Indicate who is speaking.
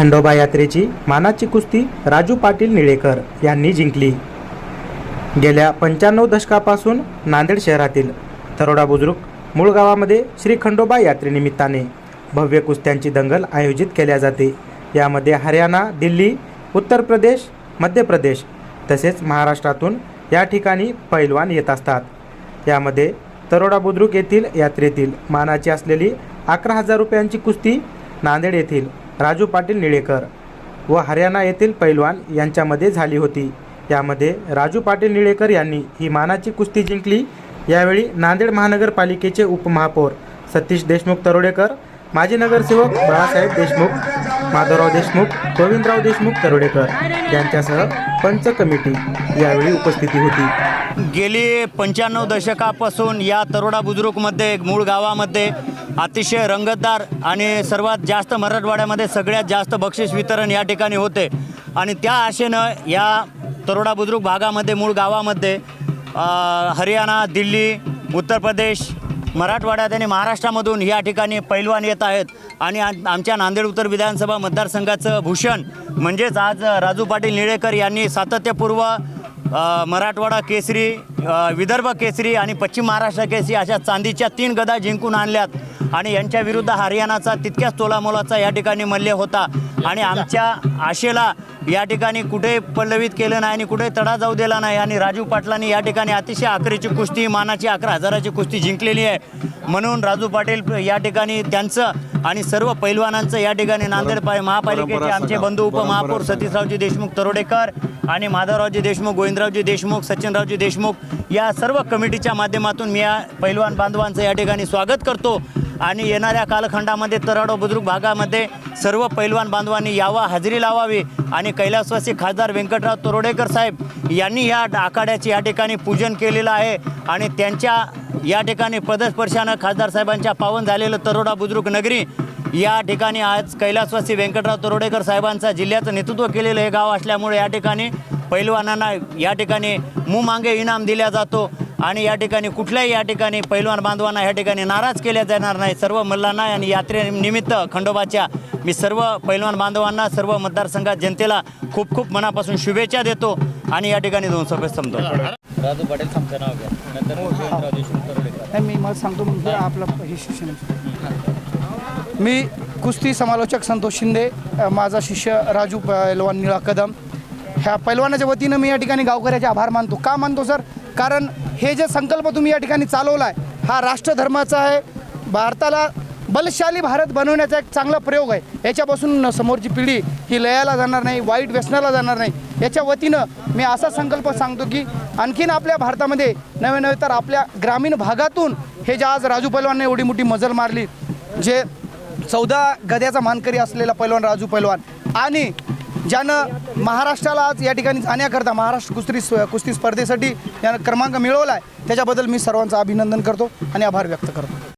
Speaker 1: खंडोबा यात्रेची मानाची कुस्ती राजू पाटील निळेकर यांनी जिंकली. गेल्या पंच्याण्णव दशकापासून नांदेड शहरातील तरोडा बुजुर्ग मूळ गावामध्ये श्री खंडोबा यात्रेनिमित्ताने भव्य कुस्त्यांची दंगल आयोजित केल्या जाते. यामध्ये हरियाणा दिल्ली उत्तर प्रदेश मध्य प्रदेश तसेच महाराष्ट्रातून या ठिकाणी पैलवान येत असतात. यामध्ये तरोडा बुद्रुक येथील यात्रेतील मानाची असलेली अकरा हजार रुपयांची कुस्ती नांदेड येथील राजू पाटील निळेकर व हरियाणा येथील पैलवान यांच्यामध्ये झाली होती. यामध्ये राजू पाटील निळेकर यांनी ही मानाची कुस्ती जिंकली. यावेळी नांदेड महानगरपालिकेचे उपमहापौर सतीश देशमुख तरोडेकर माजी नगरसेवक बाळासाहेब देशमुख माधवराव देशमुख गोविंदराव देशमुख तरोडेकर यांच्यासह पंच कमिटी यावेळी उपस्थिती होती.
Speaker 2: गेली पंच्याण्णव दशकापासून या तरोडा बुजुर्गमध्ये मूळ गावामध्ये अतिशय रंगतदार आणि सर्वात जास्त मराठवाड्यामध्ये सगळ्यात जास्त बक्षीस वितरण या ठिकाणी होते. आणि त्या आशेनं या तरोडा बुजुर्ग भागामध्ये मूळ गावामध्ये हरियाणा दिल्ली उत्तर प्रदेश मराठवाड्यात आणि महाराष्ट्रामधून या ठिकाणी पैलवान येत आहेत. आणि आमच्या नांदेड उत्तर विधानसभा मतदारसंघाचं भूषण म्हणजेच आज राजू पाटील निळेकर यांनी सातत्यपूर्व मराठवाडा केसरी विदर्भ केसरी आणि पश्चिम महाराष्ट्र केसरी अशा चांदीच्या तीन गदा जिंकून आणल्यात. आणि यांच्या विरुद्ध हरियाणाचा तितक्याच तोलामोलाचा या ठिकाणी मल्य होता. आणि आमच्या आशेला या ठिकाणी कुठे पल्लवित केलं नाही आणि कुठे तडा जाऊ दिला नाही. आणि राजू पाटलांनी या ठिकाणी अतिशय आखरीची कुस्ती मानाची अकरा हजाराची कुस्ती जिंकलेली आहे. म्हणून राजू पाटील या ठिकाणी त्यांचं आणि सर्व पैलवानांचं या ठिकाणी नांदेड महापालिकेचे आमचे बंधू उपमहापौर सतीशरावजी देशमुख तरोडेकर आणि माधवरावजी देशमुख गोविंदरावजी देशमुख सचिनरावजी देशमुख या सर्व कमिटीच्या माध्यमातून मी या पैलवान बांधवांचं या ठिकाणी स्वागत करतो. आणि येणाऱ्या कालखंडामध्ये तराडो बुद्रुक भागामध्ये सर्व पैलवान बांधवांनी यावा हजेरी लावावी. आणि कैलासवासी खासदार व्यंकटराव तोरडेकर साहेब यांनी या आखाड्याचे या ठिकाणी पूजन केलेलं आहे. आणि त्यांच्या या ठिकाणी पदस्पर्शानं खासदार साहेबांच्या पावन झालेलं तरोडा बुद्रुक नगरी या ठिकाणी आज कैलासवासी व्यंकटराव तरोडेकर साहेबांचा जिल्ह्याचं नेतृत्व केलेलं हे गाव असल्यामुळे या ठिकाणी पैलवानांना या ठिकाणी मुमांगे इनाम दिला जातो आणि या ठिकाणी कुठल्याही या ठिकाणी पैलवान बांधवांना या ठिकाणी नाराज केल्या जाणार नाही. सर्व मल्लांना आणि यात्रेनिमित्त खंडोबाच्या मी सर्व पैलवान बांधवांना सर्व मतदारसंघात जनतेला खूप खूप मनापासून शुभेच्छा देतो आणि या ठिकाणी दोन सभेत संपतो
Speaker 3: राजू पाटील नाव घ्या नंतर तरोडेकर.
Speaker 4: नाही मी मला सांगतो आपलं हे शिक्षण मी कुस्ती समालोचक संतोष शिंदे माझा शिष्य राजू पैलवान निळा कदम. ह्या पैलवानाच्या वतीनं मी या ठिकाणी गावकऱ्याचे आभार मानतो. का मानतो सर? कारण हे जे संकल्प तुम्ही या ठिकाणी चालवला आहे हा राष्ट्रधर्माचा आहे. भारताला बलशाली भारत बनवण्याचा एक चांगला प्रयोग आहे. याच्यापासून समोरची पिढी ही लयाला जाणार नाही वाईट व्यसनाला जाणार नाही. याच्या वतीनं मी असा संकल्प सांगतो की आणखीन आपल्या भारतामध्ये नवे नवे तर आपल्या ग्रामीण भागातून हे जे आज राजू पैलवानने एवढी मोठी मजल मारली जे चौदा गद्याचा मानकरी असलेला पैलवान राजू पैलवान. आणि ज्यानं महाराष्ट्राला आज या ठिकाणी जाण्याकरता महाराष्ट्र कुस्ती कुस्ती स्पर्धेसाठी यानं क्रमांक मिळवला आहे त्याच्याबद्दल मी सर्वांचं अभिनंदन करतो आणि आभार व्यक्त करतो.